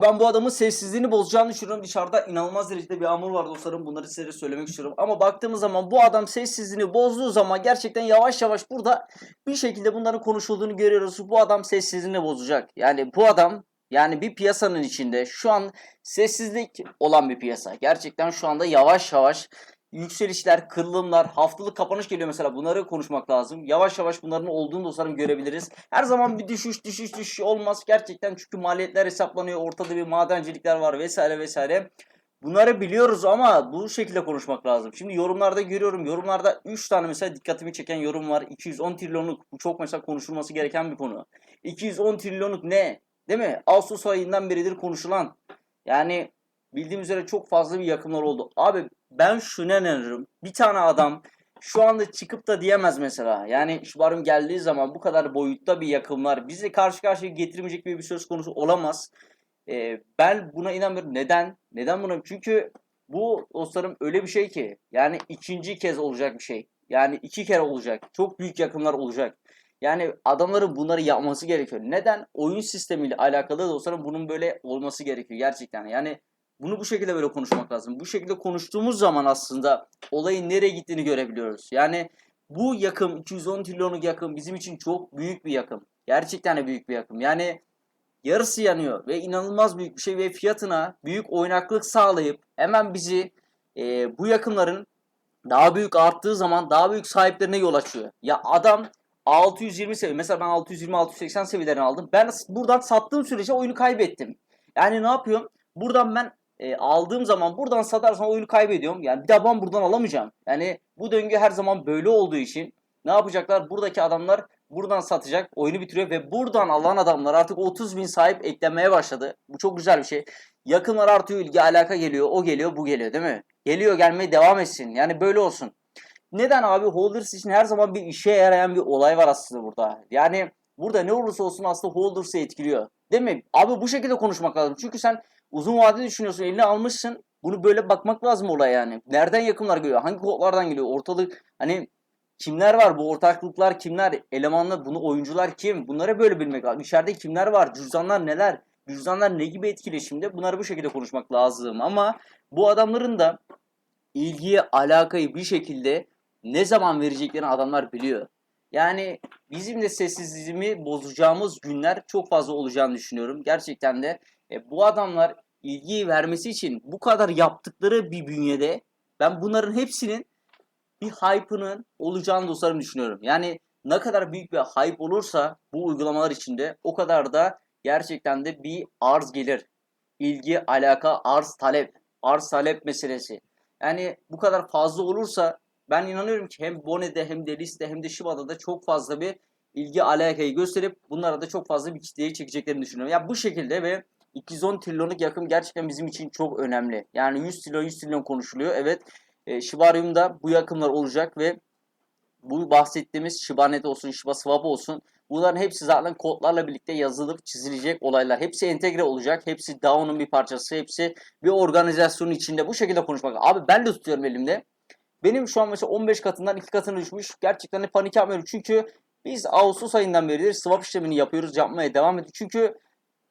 Ben bu adamın sessizliğini bozacağını düşünüyorum. Dışarıda inanılmaz derecede bir yağmur var dostlarım. Bunları size söylemek istiyorum. Ama baktığımız zaman bu adam sessizliğini bozduğu zaman gerçekten yavaş yavaş burada bir şekilde bunların konuşulduğunu görüyoruz. Bu adam sessizliğini bozacak. Yani bu adam yani bir piyasanın içinde şu an sessizlik olan bir piyasa. Gerçekten şu anda yavaş yavaş yükselişler, kırılımlar, haftalık kapanış geliyor mesela bunları konuşmak lazım. Yavaş yavaş bunların olduğunu dostlarım görebiliriz. Her zaman bir düşüş düşüş düşüş olmaz gerçekten çünkü maliyetler hesaplanıyor. Ortada bir madencilikler var vesaire vesaire. Bunları biliyoruz ama bu şekilde konuşmak lazım. Şimdi yorumlarda görüyorum. Yorumlarda 3 tane mesela dikkatimi çeken yorum var. 210 trilyonluk bu çok mesela konuşulması gereken bir konu. 210 trilyonluk ne? Değil mi? Ağustos ayından beridir konuşulan. Yani bildiğim üzere çok fazla bir yakınlar oldu. Abi ben şuna inanırım. Bir tane adam şu anda çıkıp da diyemez mesela. Yani Şubar'ın geldiği zaman bu kadar boyutta bir yakınlar bizi karşı karşıya getirmeyecek bir, bir söz konusu olamaz. Ee, ben buna inanmıyorum. Neden? Neden buna? Çünkü bu dostlarım öyle bir şey ki yani ikinci kez olacak bir şey. Yani iki kere olacak. Çok büyük yakınlar olacak. Yani adamların bunları yapması gerekiyor. Neden? Oyun sistemiyle alakalı dostlarım bunun böyle olması gerekiyor gerçekten. Yani bunu bu şekilde böyle konuşmak lazım. Bu şekilde konuştuğumuz zaman aslında olayın nereye gittiğini görebiliyoruz. Yani bu yakım 210 trilyonluk yakım bizim için çok büyük bir yakım. Gerçekten de büyük bir yakım. Yani yarısı yanıyor ve inanılmaz büyük bir şey ve fiyatına büyük oynaklık sağlayıp hemen bizi e, bu yakımların daha büyük arttığı zaman daha büyük sahiplerine yol açıyor. Ya adam 620 seviye mesela ben 620-680 seviyelerini aldım. Ben buradan sattığım sürece oyunu kaybettim. Yani ne yapıyorum? Buradan ben e, aldığım zaman buradan satarsam oyunu kaybediyorum. Yani bir daha ben buradan alamayacağım. Yani bu döngü her zaman böyle olduğu için ne yapacaklar? Buradaki adamlar buradan satacak, oyunu bitiriyor ve buradan alan adamlar artık 30 bin sahip eklenmeye başladı. Bu çok güzel bir şey. Yakınlar artıyor, ilgi alaka geliyor, o geliyor, bu geliyor değil mi? Geliyor gelmeye devam etsin. Yani böyle olsun. Neden abi? Holders için her zaman bir işe yarayan bir olay var aslında burada. Yani burada ne olursa olsun aslında Holders'ı etkiliyor. Değil mi? Abi bu şekilde konuşmak lazım. Çünkü sen uzun vadeli düşünüyorsun, eline almışsın. Bunu böyle bakmak lazım olaya yani. Nereden yakınlar geliyor? Hangi kodlardan geliyor? Ortalık hani kimler var? Bu ortaklıklar kimler? Elemanlar, bunu oyuncular kim? Bunları böyle bilmek lazım. İçeride kimler var? Cüzdanlar neler? Cüzdanlar ne gibi etkileşimde? Bunları bu şekilde konuşmak lazım. Ama bu adamların da ilgiyi, alakayı bir şekilde ne zaman vereceklerini adamlar biliyor. Yani bizim de sessizliğimi bozacağımız günler çok fazla olacağını düşünüyorum. Gerçekten de e, bu adamlar ilgiyi vermesi için bu kadar yaptıkları bir bünyede ben bunların hepsinin bir hype'ının olacağını dostlarım düşünüyorum. Yani ne kadar büyük bir hype olursa bu uygulamalar içinde o kadar da gerçekten de bir arz gelir. İlgi, alaka, arz, talep. Arz, talep meselesi. Yani bu kadar fazla olursa ben inanıyorum ki hem Bone'de hem de Liste hem de Shiba'da da çok fazla bir ilgi alakayı gösterip bunlara da çok fazla bir kitleyi çekeceklerini düşünüyorum. Ya bu şekilde ve 210 trilyonluk yakım gerçekten bizim için çok önemli. Yani 100 trilyon 100 trilyon konuşuluyor. Evet e, Shibarium'da bu yakımlar olacak ve bu bahsettiğimiz Shibanet olsun, Shiba Swap olsun bunların hepsi zaten kodlarla birlikte yazılıp çizilecek olaylar. Hepsi entegre olacak. Hepsi DAO'nun bir parçası. Hepsi bir organizasyonun içinde bu şekilde konuşmak. Abi ben de tutuyorum elimde. Benim şu an mesela 15 katından 2 katına düşmüş. Gerçekten panik yapmıyorum. Çünkü biz Ağustos ayından beridir swap işlemini yapıyoruz. Yapmaya devam ediyoruz. Çünkü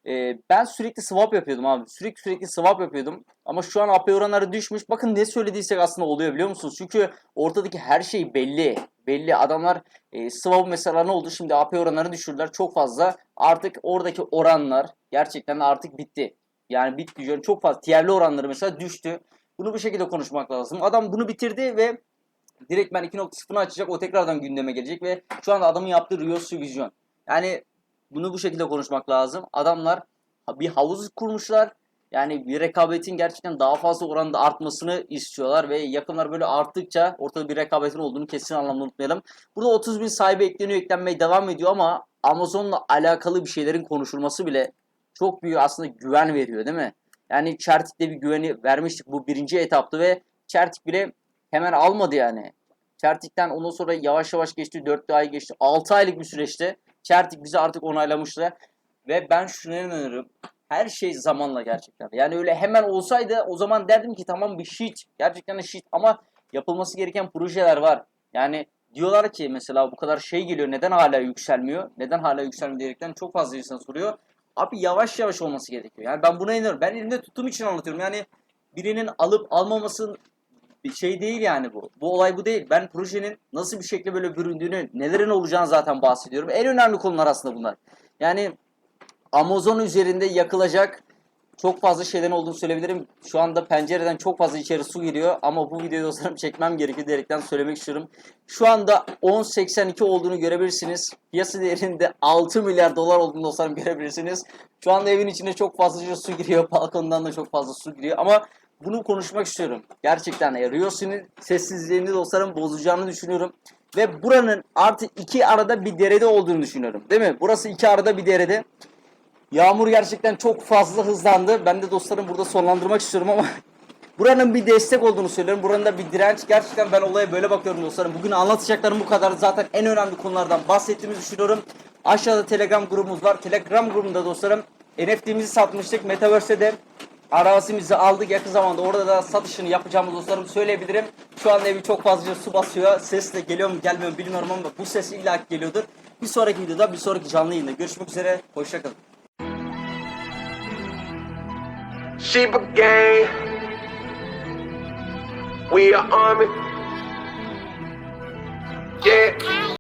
e, ben sürekli swap yapıyordum abi. Sürekli sürekli swap yapıyordum. Ama şu an AP oranları düşmüş. Bakın ne söylediysek aslında oluyor biliyor musunuz? Çünkü ortadaki her şey belli. Belli. Adamlar e, swap mesela ne oldu? Şimdi AP oranları düşürdüler. Çok fazla. Artık oradaki oranlar gerçekten artık bitti. Yani bitti diyorum. Çok fazla. Tierli oranları mesela düştü. Bunu bu şekilde konuşmak lazım. Adam bunu bitirdi ve direkt ben 2.0'ını açacak. O tekrardan gündeme gelecek ve şu anda adamın yaptığı Rios Vizyon. Yani bunu bu şekilde konuşmak lazım. Adamlar bir havuz kurmuşlar. Yani bir rekabetin gerçekten daha fazla oranda artmasını istiyorlar ve yakınlar böyle arttıkça ortada bir rekabetin olduğunu kesin anlamda unutmayalım. Burada 30 bin sahibi ekleniyor, eklenmeye devam ediyor ama Amazon'la alakalı bir şeylerin konuşulması bile çok büyük aslında güven veriyor değil mi? Yani Çertik'te bir güveni vermiştik bu birinci etaptı ve Çertik bile hemen almadı yani. Çertik'ten ondan sonra yavaş yavaş geçti. 4 ay geçti. 6 aylık bir süreçte Çertik bizi artık onaylamıştı. Ve ben şunu inanıyorum. Her şey zamanla gerçekten. Yani öyle hemen olsaydı o zaman derdim ki tamam bir shit. Gerçekten de shit. Ama yapılması gereken projeler var. Yani diyorlar ki mesela bu kadar şey geliyor neden hala yükselmiyor? Neden hala yükselmiyor diyerekten çok fazla insan soruyor. Abi yavaş yavaş olması gerekiyor. Yani ben buna inanıyorum. Ben elimde tuttuğum için anlatıyorum. Yani birinin alıp almaması bir şey değil yani bu. Bu olay bu değil. Ben projenin nasıl bir şekilde böyle büründüğünü, nelerin olacağını zaten bahsediyorum. En önemli konular aslında bunlar. Yani Amazon üzerinde yakılacak çok fazla şeylerin olduğunu söyleyebilirim. Şu anda pencereden çok fazla içeri su giriyor ama bu videoyu dostlarım çekmem gerekiyor diyerekten söylemek istiyorum. Şu anda 10.82 olduğunu görebilirsiniz. Piyasa değerinde 6 milyar dolar olduğunu dostlarım görebilirsiniz. Şu anda evin içine çok fazlaca su giriyor. Balkondan da çok fazla su giriyor ama bunu konuşmak istiyorum. Gerçekten e, Rios'un sessizliğini dostlarım bozacağını düşünüyorum. Ve buranın artı iki arada bir derede olduğunu düşünüyorum. Değil mi? Burası iki arada bir derede. Yağmur gerçekten çok fazla hızlandı. Ben de dostlarım burada sonlandırmak istiyorum ama buranın bir destek olduğunu söylüyorum. Buranın da bir direnç. Gerçekten ben olaya böyle bakıyorum dostlarım. Bugün anlatacaklarım bu kadar. Zaten en önemli konulardan bahsettiğimizi düşünüyorum. Aşağıda Telegram grubumuz var. Telegram grubunda dostlarım NFT'mizi satmıştık. Metaverse'de de arazimizi aldık. Yakın zamanda orada da satışını yapacağımız dostlarım söyleyebilirim. Şu an evi çok fazla su basıyor. Ses de geliyor mu gelmiyor mu bilmiyorum ama bu ses illa geliyordur. Bir sonraki videoda bir sonraki canlı yayında görüşmek üzere. Hoşçakalın. Sheba gang. We are army. Yeah.